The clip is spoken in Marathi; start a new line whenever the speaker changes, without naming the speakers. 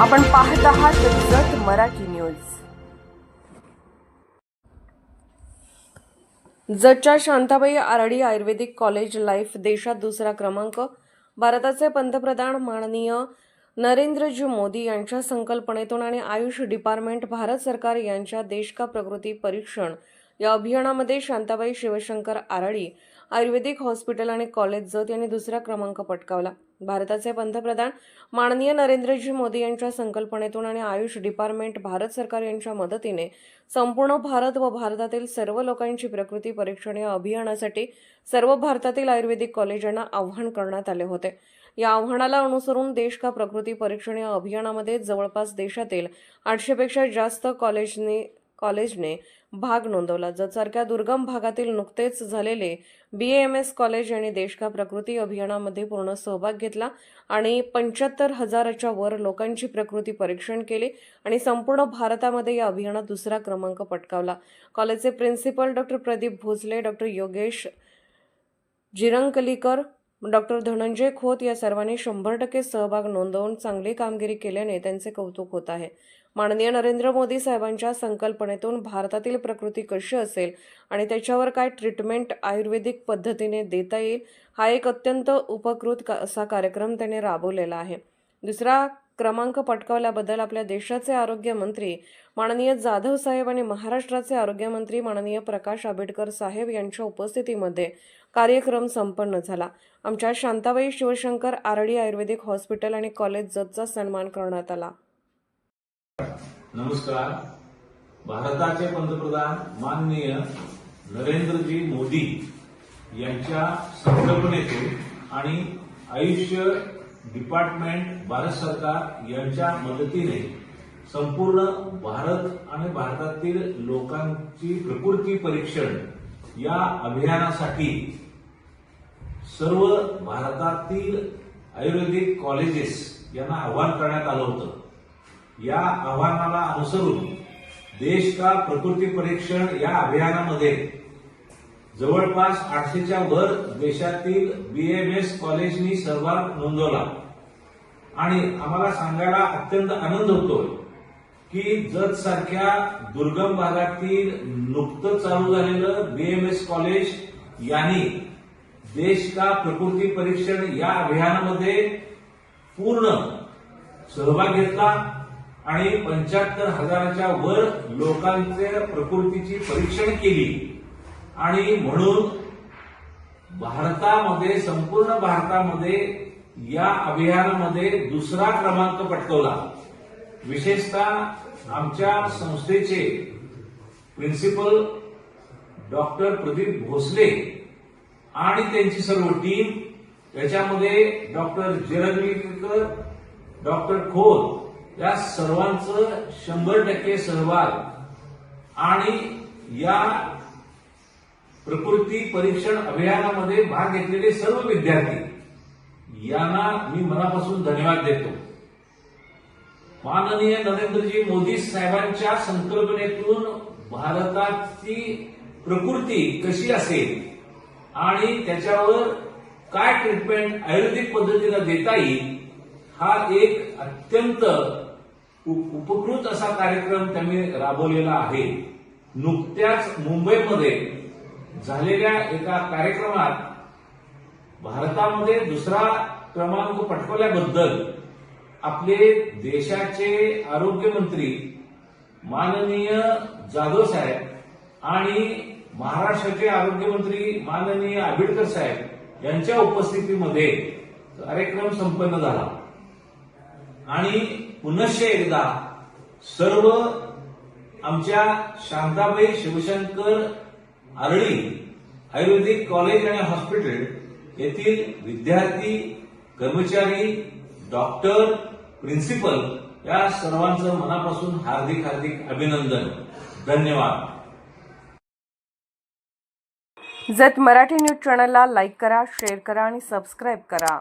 आपण पाहत आहात जत मराठी न्यूज. जतच्या शांताबाई आरडी आयुर्वेदिक कॉलेज लाईफ देशात दुसरा क्रमांक. भारताचे पंतप्रधान माननीय नरेंद्रजी मोदी यांच्या संकल्पनेतून आणि आयुष डिपार्टमेंट भारत सरकार यांच्या देश का प्रकृती परीक्षण या अभियानामध्ये शांताबाई शिवशंकर आरडी आयुर्वेदिक हॉस्पिटल आणि कॉलेज जत यांनी दुसरा क्रमांक पटकावला. भारताचे पंतप्रधान माननीय नरेंद्रजी मोदी यांच्या संकल्पनेतून आणि आयुष डिपार्टमेंट भारत सरकार यांच्या मदतीने संपूर्ण भारत व भारतातील सर्व लोकांची प्रकृती परीक्षण या अभियानासाठी सर्व भारतातील आयुर्वेदिक कॉलेजांना आव्हान करण्यात आले होते. या आव्हानाला अनुसरून देश का प्रकृती परीक्षण या अभियानामध्ये जवळपास देशातील आठशेपेक्षा जास्त कॉलेजने कॉलेजने भाग नोंदवला. जतसारख्या दुर्गम भागातील नुकतेच झालेले बी एम एस कॉलेज यांनी देश का प्रकृती अभियानामध्ये पूर्ण सहभाग घेतला आणि पंच्याहत्तर हजाराच्या वर लोकांची प्रकृती परीक्षण केले आणि संपूर्ण भारतामध्ये या अभियानात दुसरा क्रमांक पटकावला. कॉलेजचे principal doctor Pradeep Bhosale doctor Yogesh Jirankalikar doctor Dhananjay Khot या सर्वांनी शंभर टक्के सहभाग नोंदवून चांगली कामगिरी केल्याने त्यांचे कौतुक होत आहे. माननीय नरेंद्र मोदी साहेबांच्या संकल्पनेतून भारतातील प्रकृती कशी असेल आणि त्याच्यावर काय ट्रीटमेंट आयुर्वेदिक पद्धतीने देता येईल हा एक अत्यंत उपकृत का- असा कार्यक्रम त्याने राबवलेला आहे. दुसरा क्रमांक पटकावल्याबद्दल आपल्या देशाचे आरोग्यमंत्री माननीय जाधव साहेब आणि महाराष्ट्राचे आरोग्यमंत्री माननीय प्रकाश आंबेडकर साहेब यांच्या उपस्थितीमध्ये कार्यक्रम संपन्न झाला. आमच्या शांताबाई शिवशंकर आरडी आयुर्वेदिक हॉस्पिटल आणि कॉलेज जतचा सन्मान करण्यात आला.
नमस्कार. भारताचे पंतप्रधान माननीय नरेंद्रजी मोदी यांच्या संकल्पनेतून आणि आयुष्य डिपार्टमेंट भारत सरकार यांच्या मदतीने संपूर्ण भारत आणि भारतातील लोकांची प्रकृती परीक्षण या अभियानासाठी सर्व भारतातील आयुर्वेदिक कॉलेजेस यांना आवाहन करण्यात आलं होतं. या आव्हानाला अनुसरून देश का प्रकृती परीक्षण या अभियानामध्ये जवळपास आठशेच्या वर देशातील बीएमएस कॉलेजनी सहभाग नोंदवला. आणि आम्हाला सांगायला अत्यंत आनंद होतोय की जत सारख्या दुर्गम भागातील नुकतंच चालू झालेलं बीएमएस कॉलेज यांनी देश का प्रकृती परीक्षण या अभियानामध्ये पूर्ण सहभाग घेतला आणि पंच्याहत्तर हजाराच्या वर लोकांचे प्रकृतीची परीक्षण केली. आणि म्हणून भारतामध्ये संपूर्ण भारतामध्ये या अभियानामध्ये दुसरा क्रमांक पटकवला. विशेषतः आमच्या संस्थेचे प्रिन्सिपल डॉक्टर प्रदीप भोसले आणि त्यांची सर्व टीम त्याच्यामध्ये डॉक्टर जिरंगीकर डॉक्टर खोल या सर्वांचं शंभर टक्के सहभाग आणि या प्रकृती परीक्षण अभियानामध्ये भाग घेतलेले सर्व विद्यार्थी यांना मी मनापासून धन्यवाद देतो. माननीय नरेंद्रजी मोदी साहेबांच्या संकल्पनेतून भारताची प्रकृती कशी असेल आणि त्याच्यावर काय ट्रीटमेंट आयुर्वेदिक पद्धतीनं देता येईल हा एक अत्यंत उपकृत असा कार्यक्रम त्यांनी राबवलेला आहे. नुकत्याच मुंबईमध्ये झालेल्या एका कार्यक्रमात भारतामध्ये दुसरा क्रमांक पटकवल्याबद्दल आपले देशाचे आरोग्यमंत्री माननीय जाधव साहेब आणि महाराष्ट्राचे आरोग्यमंत्री माननीय आंबेडकर साहेब यांच्या उपस्थितीमध्ये कार्यक्रम संपन्न झाला. आणि पुनश्च एकदा सर्व आमच्या शांताबाई शिवशंकर आरळी आयुर्वेदिक कॉलेज आणि हॉस्पिटल येथील विद्यार्थी कर्मचारी डॉक्टर प्रिन्सिपल या सर्वांचं मनापासून हार्दिक हार्दिक अभिनंदन. धन्यवाद.
जत मराठी न्यूज चॅनलला लाईक करा शेअर करा आणि सबस्क्राईब करा.